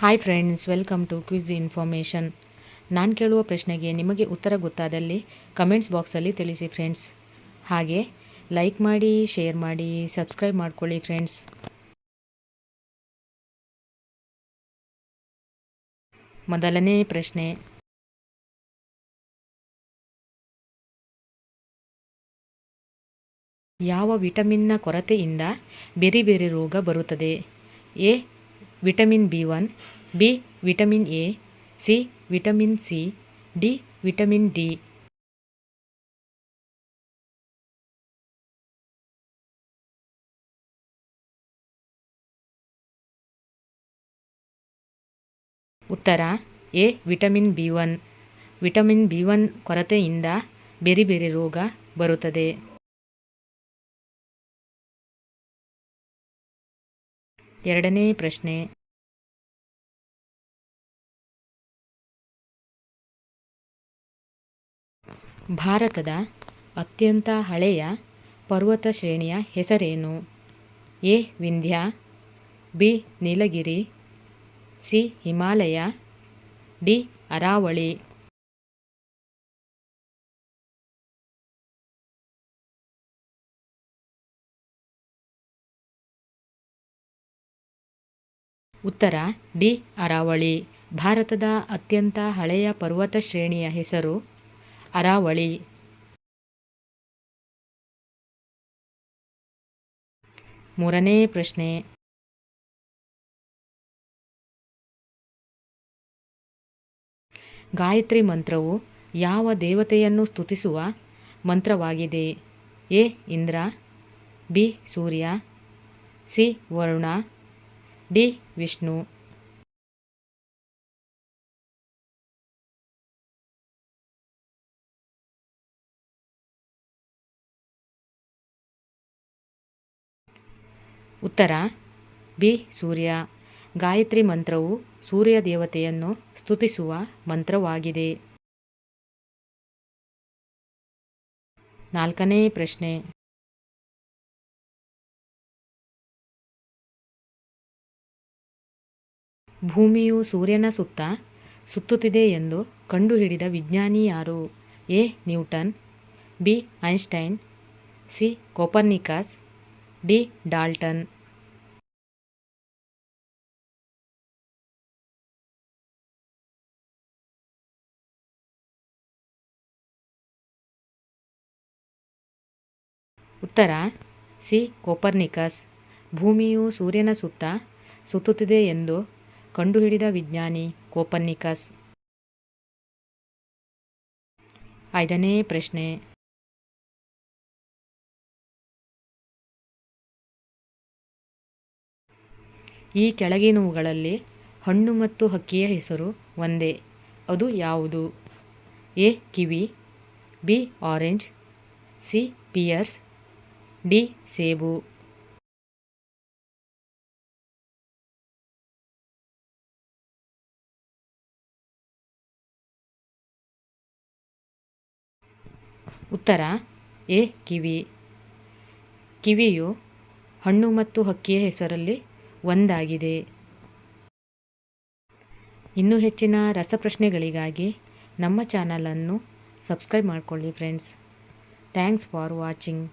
Hi friends welcome to quiz information ನಾನು ಕೇಳುವ ಪ್ರಶ್ನೆಗೆ ನಿಮಗೆ ಉತ್ತರ ಗೊತ್ತಾದಲ್ಲಿ ಕಮೆಂಟ್ಸ್ ಬಾಕ್ಸಲ್ಲಿ ತಿಳಿಸಿ ಫ್ರೆಂಡ್ಸ್ ಹಾಗೆ ಲೈಕ್ ಮಾಡಿ ಶೇರ್ ಮಾಡಿ ಸಬ್ಸ್ಕ್ರೈಬ್ ಮಾಡ್ಕೊಳ್ಳಿ ಫ್ರೆಂಡ್ಸ್ ಮೊದಲನೇ ಪ್ರಶ್ನೆ. ಯಾವ ವಿಟಮಿನ್ನ ಕೊರತೆಯಿಂದ ಬೇರೆ ಬೇರೆ ರೋಗ ಬರುತ್ತದೆ? A vitamin B one, B vitamin A, C vitamin C, D vitamin D. ಉತ್ತರ, A vitamin B one. Vitamin B one ಕೊರತೆಯಿಂದ ಬೇರೆ ಬೇರೆ ರೋಗ ಬರುತ್ತದೆ. ಎರಡನೇ ಪ್ರಶ್ನೆ. ಭಾರತದ ಅತ್ಯಂತ ಹಳೆಯ ಪರ್ವತ ಶ್ರೇಣಿಯ ಹೆಸರೇನು? A. Vindhya, B. Nilgiri, C. Himalaya, D. Aravalli. ಉತ್ತರ, ಡಿ, ಅರಾವಳಿ, ಭಾರತದ ಅತ್ಯಂತ ಹಳೆಯ ಪರ್ವತ ಶ್ರೇಣಿಯ ಹೆಸರು ಅರಾವಳಿ. ಮೂರನೇ ಪ್ರಶ್ನೆ. ಗಾಯತ್ರಿ ಮಂತ್ರವು ಯಾವ ದೇವತೆಯನ್ನು ಸ್ತುತಿಸುವ ಮಂತ್ರವಾಗಿದೆ? A, Indra, B, Surya, C, Varuna D Vishnu. ಉತ್ತರ ಬಿ ಸೂರ್ಯ. ಗಾಯತ್ರಿ ಮಂತ್ರವು ಸೂರ್ಯ ದೇವತೆಯನ್ನು ಸ್ತುತಿಸುವ ಮಂತ್ರವಾಗಿದೆ. ನಾಲ್ಕನೇ ಪ್ರಶ್ನೆ. ಭೂಮಿಯು ಸೂರ್ಯನ ಸುತ್ತ ಸುತ್ತುತ್ತಿದೆ ಎಂದು ಕಂಡುಹಿಡಿದ ವಿಜ್ಞಾನಿ ಯಾರು? A. Newton, B. Einstein, C. Copernicus, D. Dalton. ಉತ್ತರ, ಸಿ. ಕೋಪರ್ನಿಕಸ್. ಭೂಮಿಯು ಸೂರ್ಯನ ಸುತ್ತ ಸುತ್ತುತ್ತಿದೆ ಎಂದು ಕಂಡುಹಿಡಿದ ವಿಜ್ಞಾನಿ ಕೋಪನ್ನಿಕಸ್ ಐದನೇ ಪ್ರಶ್ನೆ. ಈ ಕೆಳಗಿನವುಗಳಲ್ಲಿ ಹಣ್ಣು ಮತ್ತು ಹಕ್ಕಿಯ ಹೆಸರು ಒಂದೇ. ಅದು ಯಾವುದು? A. Kiwi. B. Orange. C. Pears. D. ಸೇಬು. ಉತ್ತರ ಎ ಕಿವಿ. ಕಿವಿಯು ಹಣ್ಣು ಮತ್ತು ಹಕ್ಕಿಯ ಹೆಸರಲ್ಲಿ ಒಂದಾಗಿದೆ. ಇನ್ನೂ ಹೆಚ್ಚಿನ ರಸಪ್ರಶ್ನೆಗಳಿಗಾಗಿ ನಮ್ಮ ಚಾನಲನ್ನು ಸಬ್ಸ್ಕ್ರೈಬ್ ಮಾಡಿಕೊಳ್ಳಿ ಫ್ರೆಂಡ್ಸ್ ಥ್ಯಾಂಕ್ಸ್ ಫಾರ್ ವಾಚಿಂಗ್